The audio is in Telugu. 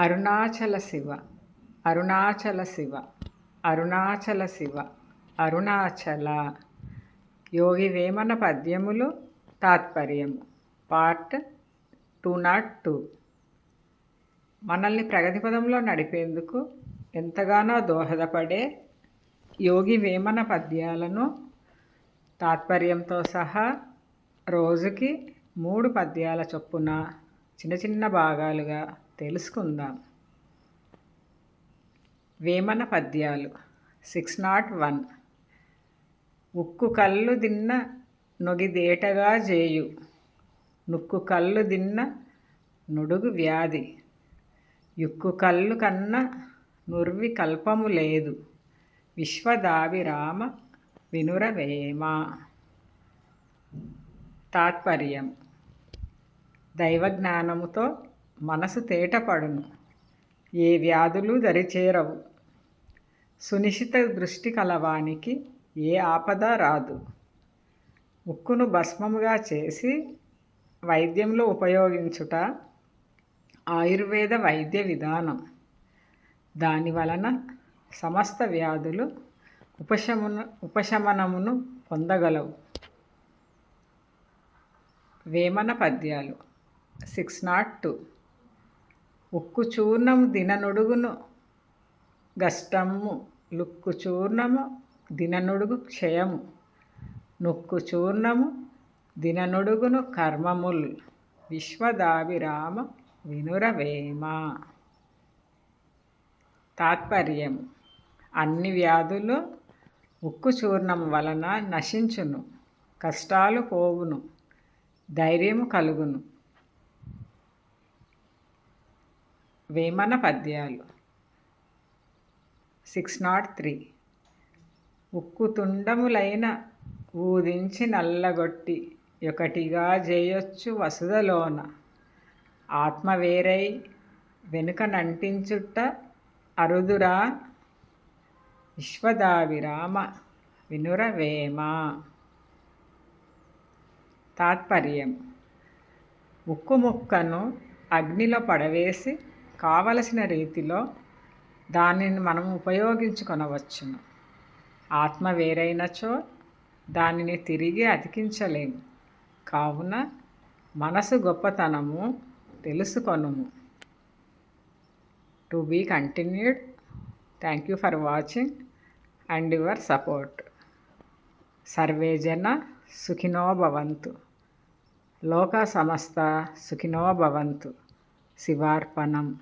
అరుణాచల శివ అరుణాచల శివ అరుణాచల శివ అరుణాచల. యోగి వేమన పద్యములు తాత్పర్యము. Part two naught two. మనల్ని ప్రగతి పదంలో నడిపేందుకు ఎంతగానో దోహదపడే యోగి వేమన పద్యాలను తాత్పర్యంతో సహా రోజుకి మూడు పద్యాల చొప్పున చిన్న చిన్న భాగాలుగా తెలుసుకుందాం. వేమన పద్యాలు. Six naught one. ఉక్కు కళ్ళు దిన్న నొగిదేటగా జేయు. నుక్కు కళ్ళు దిన్న నుడుగు వ్యాధి. యుక్కు కళ్ళు కన్న నుర్వి కల్పము లేదు. విశ్వదాభిరామ వినురవేమ తాత్పర్యం. దైవజ్ఞానముతో మనసు తేటపడును. ఏ వ్యాధులు దరిచేరవు. సునిశిత దృష్టి కలవానికి ఏ ఆపద రాదు. ఉక్కును భస్మముగా చేసి వైద్యంలో ఉపయోగించుట ఆయుర్వేద వైద్య విధానం. దాని వలన సమస్త వ్యాధులు ఉపశమన ఉపశమనమును పొందగలవు. వేమన పద్యాలు సిక్స్ నాట్ టూ. ఉక్కు చూర్ణము దిననుడుగును. గష్టము లుక్కు చూర్ణము దిననుడుగు క్షయము. నొక్కు చూర్ణము దిననుడుగును కర్మముల్. విశ్వదాభిరామ వినురవేమ. తాత్పర్యం అన్ని వ్యాధులు ఉక్కు చూర్ణం వలన నశించును. కష్టాలు పోవును. ధైర్యము కలుగును. వేమన పద్యాలు. Six naught three. ఉక్కుతుండములైన ఊదించి నల్లగొట్టి ఒకటిగా చేయొచ్చు వసుదలోన ఆత్మ వేరై వెనుక నంటించుట అరుదురా విశ్వదావిరామ వినురవేమ తాత్పర్యం. ఉక్కు ముక్కను అగ్నిలో పడవేసి కావలసిన రీతిలో దానిని మనం ఉపయోగించుకొనవచ్చును. ఆత్మ వేరైనచో దానిని తిరిగి అతికించలేము. కావున మనసు గొప్పతనము తెలుసుకొనుము. To be continued. Thank you for watching and your support. Survey జన సుఖినో భవంతు. లోక సమస్త సుఖినో భవంతు. శివార్పణం.